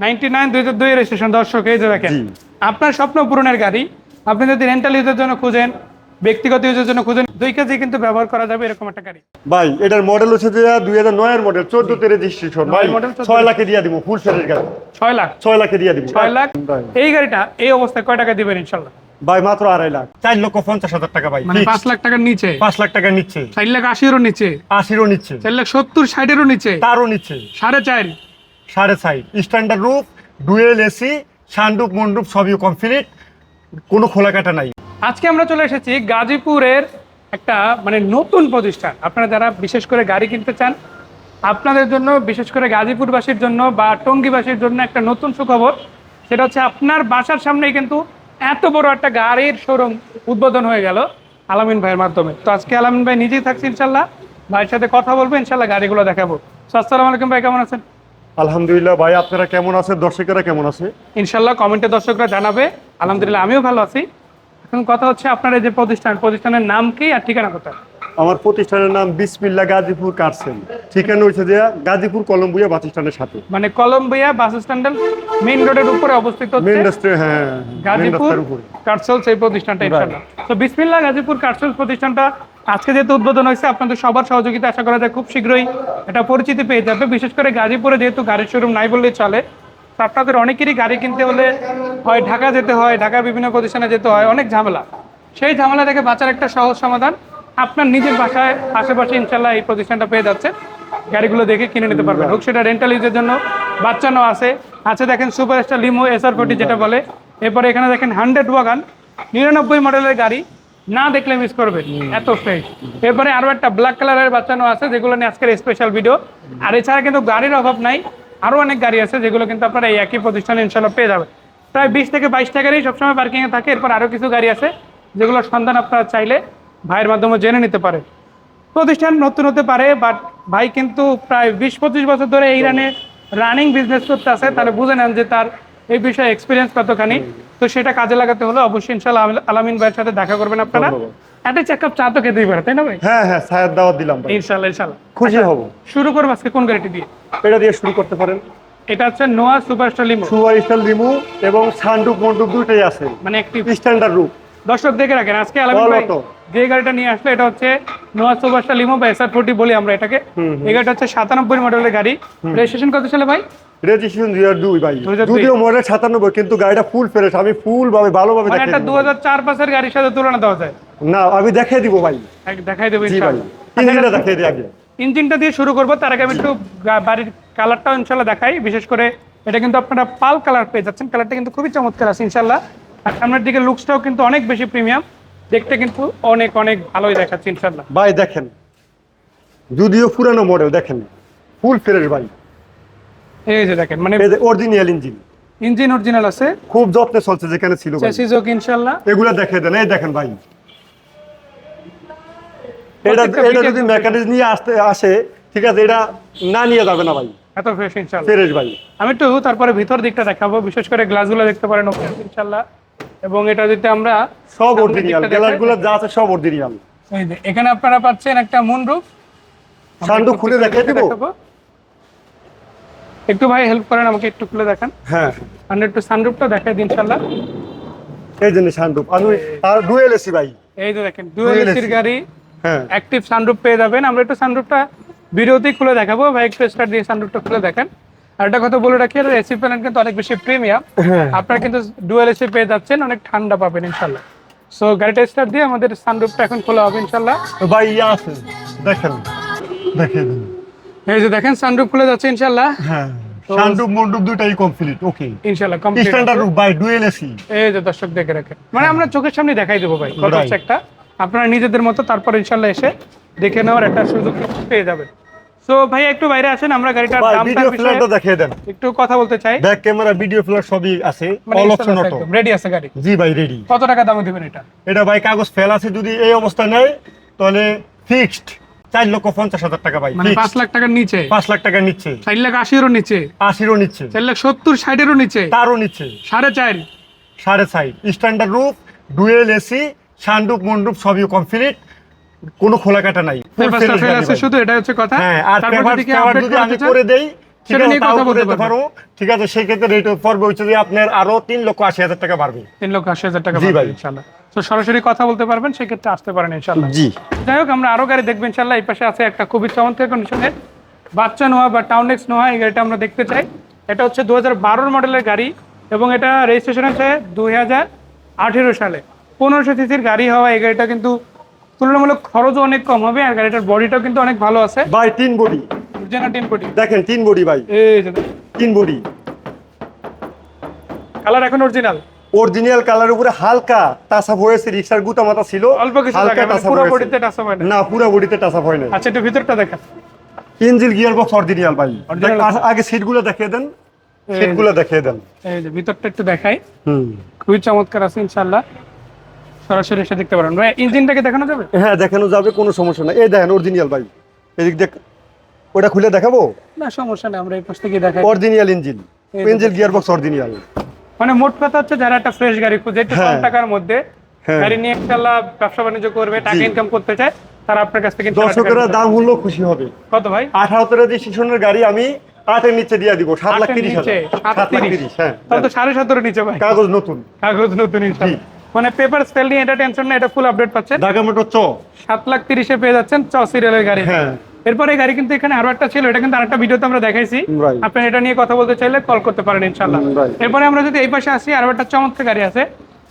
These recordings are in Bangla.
নাইনটি নাইন দুই হাজার দুই রেজিস্ট্রেশন দর্শক এই যে দেখেন আপনার স্বপ্ন পূরণের গাড়ি আপনি যদি রেন্টাল ইউজের জন্য খুঁজেন ব্যক্তিগত ইউজের জন্য খুঁজেন দুই কেজি কিন্তু ব্যবহার করা যাবে এরকম একটা গাড়ি। ভাই এটার মডেল হচ্ছে যে দুই হাজার নয়ের মডেল চোদ্দতে রেজিস্ট্রেশন ভাই নয় model, 14 ছয় লাখে দিয়ে দিব ফুল সেটের গাড়ি। ছয় লাখ। ছয় লাখে দিয়ে দিব। ছয় লাখ। এই গাড়িটা এই অবস্থায় কয় টাকা দিবেন ইনশাল্লাহ? ভাই মাত্র আড়াই লাখ। চার লক্ষ পঞ্চাশ হাজার টাকা ভাই মানে পাঁচ লাখ টাকার নিচে? পাঁচ লাখ টাকা নিচ্ছে চার লাখ আশিরও নিচে? আশিরও নিচ্ছে চার লাখ সত্তর ষাটেরও নিচে? তারও নিচ্ছে সাড়ে চার। সাড়ে চার স্ট্যান্ডার্ড রূপ ডুয়েল এসি সানরূপ মন্ডুপ সবই কমপ্লিট কোনো খোলা কাটা নাই। আজকে আমরা চলে এসেছি গাজীপুরের একটা মানে নতুন প্রতিষ্ঠান। আপনারা যারা বিশেষ করে গাড়ি কিনতে চান, আপনাদের জন্য, বিশেষ করে গাজীপুরবাসীর জন্য বা টঙ্গীবাসীর জন্য একটা নতুন সুখবর, সেটা হচ্ছে আপনার বাসার সামনেই কিন্তু এত বড় একটা গাড়ির শোরুম উদ্বোধন হয়ে গেল আলামিন ভাইয়ের মাধ্যমে। তো আজকে আলামিন ভাই নিজেই থাকছে ইনশাল্লাহ, ভাইয়ের সাথে কথা বলব, ইনশাল্লাহ গাড়িগুলো দেখাবো। আসসালামু আলাইকুম ভাই, কেমন আছেন? আলহামদুলিল্লাহ ভাই আপনারা কেমন আছেন? দর্শকেরা কেমন আছে? ইনশাল্লাহ কমেন্টে দর্শকরা জানাবে। আলহামদুলিল্লাহ আমিও ভালো আছি। এখন কথা হচ্ছে আপনার এই যে প্রতিষ্ঠান প্রতিষ্ঠানের নাম কি আর ঠিকানা কোথায়? আমার প্রতিষ্ঠানের নাম বিসমিল্লা গাজীপুর কারসেল ঠিকানা হচ্ছে যে গাজীপুর কলম্বিয়া বাস স্ট্যান্ডের সাথে। মানে কলম্বিয়া বাস স্ট্যান্ডের মেইন রোডের উপরে অবস্থিত হচ্ছে রাস্তায় হ্যাঁ গাজীপুর রাস্তার উপরে। কার্সেলস প্রতিষ্ঠানটা ইনশাআল্লাহ তো বিসমিল্লাহ গাজীপুর কার্সেলস প্রতিষ্ঠানটা আজকে যেহেতু উদ্বোধন হয়েছে, আপনাদের সবার সহযোগিতা আশা করা যায় খুব শীঘ্রই এটা পরিচিতি পেয়ে যাবে। বিশেষ করে গাজীপুরে যেহেতু গাড়ির শোরুম নাই বললেই চলে আপনাদের অনেকেরই গাড়ি কিনতে হলে হয় ঢাকা যেতে হয়, ঢাকা বিভিন্ন প্রতিষ্ঠানে যেতে হয়, অনেক ঝামেলা। সেই ঝামেলা থেকে বাঁচার একটা সহজ সমাধান আপনার নিজের বাসায়, আশেপাশে ইনশাল্লাহ এই প্রতিষ্ঠানটা পেয়ে যাচ্ছে। গাড়িগুলো দেখে কিনে নিতে পারবেন। হোক, সেটা রেন্টাল ইউজের জন্য বাচ্চানো আছে। আছে দেখেন super star limo S R forty যেটা বলে। এরপরে এখানে দেখেন হান্ড্রেড ওয়াগান নিরানব্বই মডেলের গাড়ি। না দেখলে মিস করবেন এত ফ্রেশ এরপরে আরও একটা ব্ল্যাক কালারের বাচ্চানো আছে, যেগুলো নিয়ে আজকের স্পেশাল ভিডিও আর এছাড়া কিন্তু গাড়ির অভাব নাই, আরও অনেক গাড়ি আছে যেগুলো কিন্তু আপনারা এই একই প্রতিষ্ঠানে ইনশাল্লাহ পেয়ে যাবেন। প্রায় বিশ থেকে বাইশ টাকারই সবসময় পার্কিংয়ে থাকে, এরপর আরও কিছু গাড়ি আছে যেগুলোর সন্ধান আপনারা চাইলে ভাইয়ের মাধ্যমে জেনে নিতে পারেন। প্রতিষ্ঠান নতুন হতে পারে বাট ভাই কিন্তু প্রায় বিশ পঁচিশ বছর ধরে এই রানে রানিং বিজনেস করতে আছে, তাহলে বুঝে নেন যে তার এই বিষয়ে এক্সপিরিয়েন্স কতখানি। তো সেটা কাজে লাগাতে হলে অবশ্যই ইনশাল্লাহ আলামিন ভাইয়ের সাথে দেখা করবেন আপনারা। একটা চেক আপ চা তো খেতেই পারে তাই না ভাই? হ্যাঁ হ্যাঁ ছায়ার দাওয়াত দিলাম ভাই। ইনশাল্লাহ ইনশাল্লাহ খুশি হব। শুরু করব আজকে কোন গাড়িটি দিয়ে? এটা দিয়ে শুরু করতে পারেন। এটা হচ্ছে Noah superstar limo super star limo এবং সানরূপ মন্ডুপ দুইটাই আছে। মানে একটি স্ট্যান্ডার্ড রূপ দর্শক দেখে রাখেন আজকে আলামিন ভাই যে গাড়িটা নিয়ে আসলে এটা হচ্ছে নোয়া সুপারস্টার লিমো বা এসআর ফোর্টি বলি আমরা এটাকে। এই গাড়িটা হচ্ছে সাতানব্বই মডেলের গাড়ি। রেজিস্ট্রেশন কত সালে ভাই? রেজিস্ট্রেশন দুই হাজার দুই ভাই। যদিও মডেল সাতানব্বই কিন্তু গাড়িটা ফুল ফ্রেশ আমি ফুল ভাবে ভালোভাবে মানে একটা দু হাজার চার পাঁচের গাড়ির সাথে তুলনা দেওয়া যায়। না আমি দেখাই দিব ভাই। দেখাই দেবো জি ভাই। ইঞ্জিনটা দেখাই দিই আগে। ইঞ্জিনটা দিয়ে শুরু করব তার আগে আমি একটু বাড়ির কালারটাও ইনশাল্লাহ দেখাই। বিশেষ করে এটা কিন্তু আপনারা পাল কালার পেয়ে যাচ্ছেন। কালারটা কিন্তু খুবই চমৎকার আছে ইনশাল্লাহ আর সামনের দিকে লুকসটাও কিন্তু অনেক বেশি প্রিমিয়াম দেখতে কিন্তু অনেক অনেক ভালোই দেখাচ্ছে ইনশাল্লাহ ভাই দেখেন। যদিও পুরানো মডেল দেখেন। ফুল ফ্রেশ ভাই। এই যে দেখেন মানে অরিজিনাল ইঞ্জিন ইঞ্জিন অরিজিনাল আছে। খুব যত্নে চলছে যেখানে ছিল হোক এগুলা দেখে দেন এই দেখেন ভাই। এটা এটা যদি মেকানিক নিয়ে আসতে আসে ঠিক আছে এটা না নিয়ে যাবে না ভাই। এত ফ্রেশ ইনশাল্লাহ। ফ্রেশ ভাই। আমি একটু তারপরে ভিতর দিকটা দেখাবো বিশেষ করে গ্লাসগুলো দেখতে পারেন ওপরে ইনশাল্লাহ। এবং এটা যদি আমরা সব অরিজিনাল দিকটা গ্লাসগুলো যা আছে সব অরিজিনাল এই যে এখানে আপনারা পাচ্ছেন একটা মুনরুফ সান্ডু খুলে দেখাই দিব। একটু ভাই হেল্প করেন আমাকে একটু খুলে দেখান। হ্যাঁ। আমরা একটু সানরুফটা দেখাই দিন ইনশাল্লাহ এই জন্য সান্ডু আমি আর ডুয়েল এসি ভাই। এই যে দেখেন ডুয়েল এসির গাড়ি হ্যাঁ। অ্যাক্টিভ সানরুফ পেয়ে যাবেন। আমরা একটু সানরুফটা ভিডিওতেই খুলে দেখাবো। ভাই একটু স্টার্ট দিয়ে সানরুফটা খুলে দেখেন। আর একটা কথা বলে রাখি এসি প্যানেল কিন্তু অনেক বেশি প্রিমিয়াম আপনারা কিন্তু ডুয়েল এসি পেয়ে যাচ্ছেন অনেক ঠান্ডা পাবেন ইনশাল্লাহ সো গাড়িটা স্টার্ট দিয়ে আমাদের সানরুফটা এখন খোলা হবে ইনশাল্লাহ তো ভাই ইয়া আছে। দেখেন। দেখেন এই যে দেখেন সানরুফ খুলে যাচ্ছে ইনশাল্লাহ হ্যাঁ সান্ডু মন্ডুপ দুটাই কমপ্লিট ওকে ইনশাল্লাহ complete standard roof by dual AC এই যে দর্শক দেখে রাখেন। মানে আমরা চোখের সামনে দেখাই দেবো ভাই কত. একটা আপনারা নিজেদের মতো তারপর ইনশাল্লাহ এসে দেখে নেওয়ার একটা সুযোগ পেয়ে যাবেন। সো ভাই একটু বাইরে আসেন আমরা গাড়িটার বিষয়ে ফ্ল্যাটটা দেখিয়ে দেন। একটু কথা বলতে চাই। ব্যাক ক্যামেরা ভিডিও ফ্ল্যাট সবই আছে মানে অল অপশন অটো রেডি আছে গাড়ি। জি ভাই রেডি কত টাকা দামে দিবেন এটা? এটা ভাই কাগজ ফেল আছে যদি এই অবস্থা নেয় তাহলে ফিক্সড চার লক্ষ পঞ্চাশ হাজার টাকা ভাই মানে পাঁচ লাখ টাকার নিচে? পাঁচ লাখ চার লাখ আশিরও নিচে? আশিরও চার লাখ সত্তর ষাটেরও নিচে? তারও নিচ্ছে সাড়ে চার? সাড়ে চার। স্ট্যান্ডার্ড রূপ ডুয়েল এসি সানরূপ মন্ডুপ সবই কমপ্লিট কোনো খোলা কাটা নাই। শুধু? এটা হচ্ছে কথা? হ্যাঁ আর যদি আমি করে দেই ঠিক সেটা আছে নিয়ে তাও কথা বলতে পারো। ঠিক আছে সেই রেট পড়বে হচ্ছে যে আপনার আরও তিন লক্ষ আশি হাজার টাকা বাড়বে। তিন লক্ষ আশি হাজার টাকা জি ভাই। ইনশাল্লাহ তো সরাসরি কথা বলতে পারবেন সেক্ষেত্রে আসতে পারেন ইনশাল্লাহ জি। যাই হোক আমরা আরও গাড়ি দেখবেন ইনশাল্লাহ এই পাশে আছে একটা খুবই চমৎকার কন্ডিশনের বাচ্চা নোয়া বা টাউন এক্স নোয়া এই গাড়িটা আমরা দেখতে চাই। এটা হচ্ছে দু হাজার মডেলের গাড়ি এবং এটা রেজিস্ট্রেশন আছে দুই হাজার আঠেরো সালে। পনেরোশো সিসির গাড়ি হওয়া এই গাড়িটা কিন্তু তুলনামূলক খরচও অনেক কম হবে আর গাড়িটার বডিটাও কিন্তু অনেক ভালো আছে। ভাই তিন বডি। জেনারেটিন বডি। দেখেন তিন বডি ভাই। এই তিন বডি। কালার এখন অরিজিনাল অরিজিনাল কালার উপরে হালকা টাসা হয়েছে রিক্সার গুতা মাথা ছিল। অল্প কিছু হালকা মানে টাচ-আপ পুরো। বডিতে টাচ হয় না না পুরো বডিতে টাসা হয় না আচ্ছা একটু ভিতরটা দেখেন ইঞ্জিন গিয়ার বক্স অরিজিনাল ভাই আগে সিটগুলো দেখিয়ে দেন। সিটগুলো দেখিয়ে দেন। এই যে ভিতরটা একটু দেখাই। হুম। খুবই চমৎকার আছে ইনশাল্লাহ সরাসরি এসে দেখতে পারেন। ভাই ইঞ্জিনটাকে দেখানো যাবে? হ্যাঁ দেখানো যাবে কোনো সমস্যা না এই দেখেন অরিজিনাল ভাই। এদিক দেখ ওটা খুলে দেখাবো? না সমস্যা নেই আমরা এই পাশ থেকে দেখাই। Original engine engine gear box original মানে মোট কথা হচ্ছে যারা একটা ফ্রেশ গাড়ি খুঁজে একটু কম হ্যাঁ। টাকার মধ্যে হ্যাঁ। গাড়ি নিয়ে ইনশাল্লাহ ব্যবসা বাণিজ্য করবে টাকা ইনকাম করতে চায় তারা আপনার কাছ থেকে দর্শকেরা দাম হলেও খুশি হবে। কত ভাই? আঠারোতে রেজিস্ট্রেশনের গাড়ি আমি আটের নিচে দিয়ে দিব সাত লাখ তিরিশ হ্যাঁ। তাহলে তো সাড়ে সতেরো নিচে ভাই। কাগজ নতুন। কাগজ নতুন মানে পেপার স্পেল নিয়ে এটা টেনশন না এটা ফুল আপডেট পাচ্ছেন? ঢাকা মোটর চ। সাত লাখ তিরিশে পেয়ে যাচ্ছেন চ সিরিয়ালের গাড়ি। হ্যাঁ। এরপরে গাড়ি কিন্তু এখানে আরও একটা ছিল এটা কিন্তু আরেকটা ভিডিওতে আমরা দেখাইছি. আপনি এটা নিয়ে কথা বলতে চাইলে কল করতে পারেন ইনশাল্লাহ Mm, এরপরে আমরা যদি এই পাশে আসি আরও একটা চমৎকার গাড়ি আছে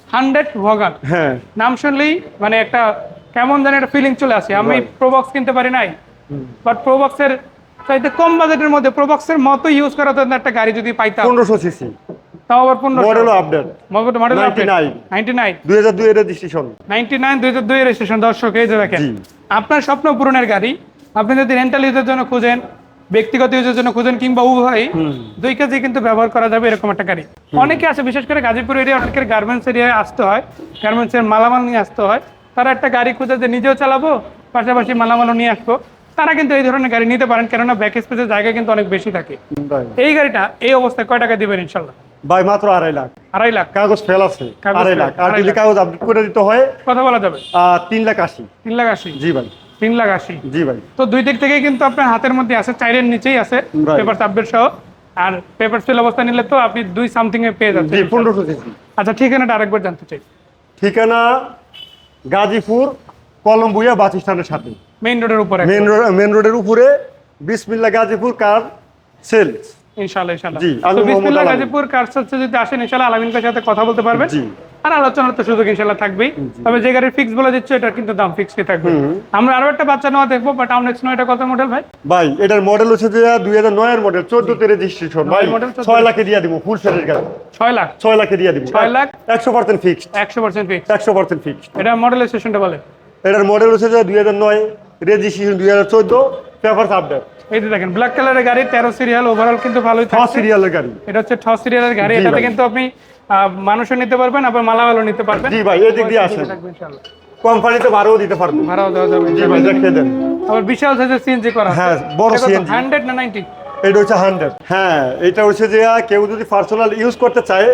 হান্ড্রেড ভগান হ্যাঁ। নাম শুনলেই মানে একটা কেমন জানি একটা ফিলিং চলে আসে। আমি প্রোবক্স কিনতে পারি নাই বাট প্রোবক্সের চাইতে কম বাজেটের মধ্যে প্রোবক্সের মতো ইউজ করা তো একটা গাড়ি যদি পাইতাম। পনেরোশো সিসি তাও আবার পনেরো model update model 99 ninety nine দুই হাজার দুই রেজিস্ট্রেশন নাইনটি নাইন দুই হাজার দুই এর রেজিস্ট্রেশন দর্শক এই যে দেখেন আপনার স্বপ্ন পূরণের গাড়ি আপনি যদি রেন্টাল ইউজের জন্য খুঁজেন ব্যক্তিগত ইউজের জন্য খুঁজেন কিংবা উভয় দুই কাজে কিন্তু ব্যবহার করা যাবে এরকম একটা গাড়ি। অনেকে আছে বিশেষ করে গাজীপুর এরিয়া অনেকের গার্মেন্টস এরিয়ায় আসতে হয় গার্মেন্টসের মালামাল নিয়ে আসতে হয়। তারা একটা গাড়ি খুঁজে যে নিজেও চালাবো পাশাপাশি মালামালও নিয়ে আসব। তারা কিন্তু এই ধরনের গাড়ি নিতে পারেন কেননা ব্যাক স্পেসের জায়গা কিন্তু অনেক বেশি থাকে। এই গাড়িটা এই অবস্থায় কয় টাকা দিবেন ইনশাল্লাহ? ভাই মাত্র আড়াই লাখ। আড়াই লাখ? কাগজ ফেল আছে আড়াই লাখ। আর যদি কাগজ আপডেট করে দিতে হয় কথা বলা যাবে? তিন লাখ আশি। তিন লাখ আশি? জি ভাই। তিন লাখ আশি। জি ভাই। তো দুই দিক থেকেই কিন্তু আপনার হাতের মধ্যে আছে চাইরের নিচেই আছে পেপার আপডেট সহ। আর পেপার সেল অবস্থা নিলে তো আপনি দুই সামথিং এ পেয়ে জি যাচ্ছেন পনেরোশো আচ্ছা ঠিকানাটা আরেকবার জানতে চাই। ঠিকানা গাজীপুর কলম্বুয়া বাস স্ট্যান্ডের সাথে। মেইন রোডের উপরে মেইন রোড মেন রোডের উপরে বিসমিল্লা গাজীপুর কার সেলস। ইনশাআল্লাহ ইনশাআল্লাহ। তো বিসমিল্লাহ। গাজীপুর কারসাচ্ছে যদি আসেন ইনশাআল্লাহ আলামিন সাথে কথা বলতে পারবেন। জি। আর আলোচনার তো সুযোগ ইনশাআল্লাহ থাকবেই। তবে যে গাড়ির ফিক্স বলে দিচ্ছে এটা কিন্তু দাম ফিক্সই থাকবে। আমরা আরও একটা বাচ্চা নেওয়া দেখব বাট টাউন এক্স এটা কত মডেল ভাই? ভাই এটার মডেল হচ্ছে যে দুই হাজার নয়ের মডেল চোদ্দতে রেজিস্ট্রেশন ভাই নয় model, 14 ছয় লাখে দিয়ে দিব ফুল সেটের গাড়ি। ছয় লাখ? ছয় লাখে দিয়ে দিব। ছয় লাখ? একশো পার্সেন্ট ফিক্সড একশো পার্সেন্ট ফিক্স একশো পার্সেন্ট ফিক্স এটা মডেল স্টেশনটা বলে এটার মডেল হচ্ছে যে দুই হাজার নয় রেজিস্ট্রেশন দুই হাজার চোদ্দ পেপার আপডেট এই দেখেন ব্ল্যাক কালারের গাড়ি তেরো সিরিয়াল ওভারঅল কিন্তু ভালোই ছ থাকছে। সিরিয়ালের গাড়ি। এটা হচ্ছে ছ সিরিয়ালের গাড়ি এটাতে। কিন্তু আপনি মানুষও নিতে পারবেন আবার মালামালও নিতে পারবেন। জি ভাই এদিক দিয়ে আসেন। কোম্পানিতে ভাড়াও দিতে পারব ভাড়াও দেওয়া যাবে। জি ভাই দেখিয়ে দেন। আবার বিশাল সাইজের সিএনজি করা হ্যাঁ, বড় CNG হান্ড্রেড না নাইনটি এটা হচ্ছে হান্ড্রেড হ্যাঁ এটা হচ্ছে যে কেউ যদি পার্সোনাল ইউজ করতে চায়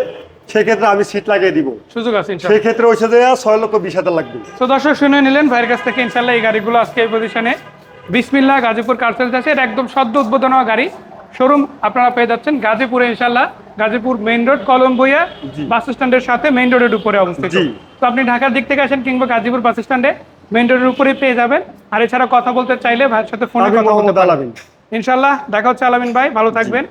সেক্ষেত্রে আমি সিট লাগিয়ে দিব। সুযোগ আছে সেক্ষেত্রে হচ্ছে যে ছয় লক্ষ বিশ হাজার লাগবে। তো দর্শক শুনে নিলেন ভাইয়ের কাছ থেকে ইনশাল্লাহ এই গাড়িগুলো আজকে এই পজিশনে বিসমিল্লাহ গাজীপুর কারসেলস আছে এটা একদম সদ্য উদ্বোধন হওয়া গাড়ি। শোরুম আপনারা পেয়ে যাচ্ছেন গাজীপুরে ইনশাল্লাহ। গাজীপুর মেইন রোড কলম্বইয়া বাস স্ট্যান্ডের সাথে মেইন রোডের উপরে অবস্থিত। তো আপনি ঢাকার দিক থেকে আসেন কিংবা গাজীপুর বাস স্ট্যান্ডে মেইন রোডের উপরে পেয়ে যাবেন। আর এছাড়া কথা বলতে চাইলে ভাইয়ের সাথে ফোনে কথা বলতে পারেন। ইনশাল্লাহ দেখা হচ্ছে আলামিন ভাই ভালো থাকবেন।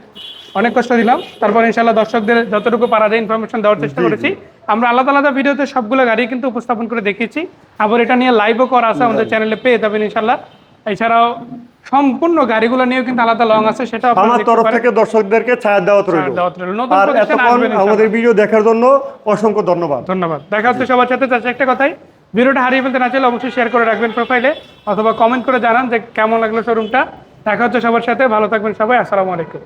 অনেক কষ্ট দিলাম। তারপর ইনশাল্লাহ দর্শকদের যতটুকু পারা যায় ইনফরমেশন দেওয়ার চেষ্টা করেছি। আমরা আলাদা আলাদা ভিডিওতে সবগুলো গাড়ি কিন্তু উপস্থাপন করে দেখিয়েছি। আবার এটা নিয়ে লাইভও করা আছে আমাদের চ্যানেলে পেয়ে যাবেন ইনশাল্লাহ এছাড়াও সম্পূর্ণ গাড়িগুলো নিয়ে কিন্তু আলাদা লং আছে সেটা আমার তরফ থেকে দর্শকদেরকে ছায়া দেওয়া রইল। দেওয়াত রইল। নতুন আর এতক্ষণ আমাদের ভিডিও দেখার জন্য অসংখ্য ধন্যবাদ। ধন্যবাদ। দেখা হচ্ছে সবার সাথে চাচ্ছে একটা কথাই। ভিডিওটা হারিয়ে ফেলতে না চাইলে অবশ্যই শেয়ার করে রাখবেন প্রোফাইলে অথবা কমেন্ট করে জানান যে কেমন লাগল শোরুমটা দেখা হচ্ছে সবার সাথে ভালো থাকবেন সবাই আসসালামু আলাইকুম।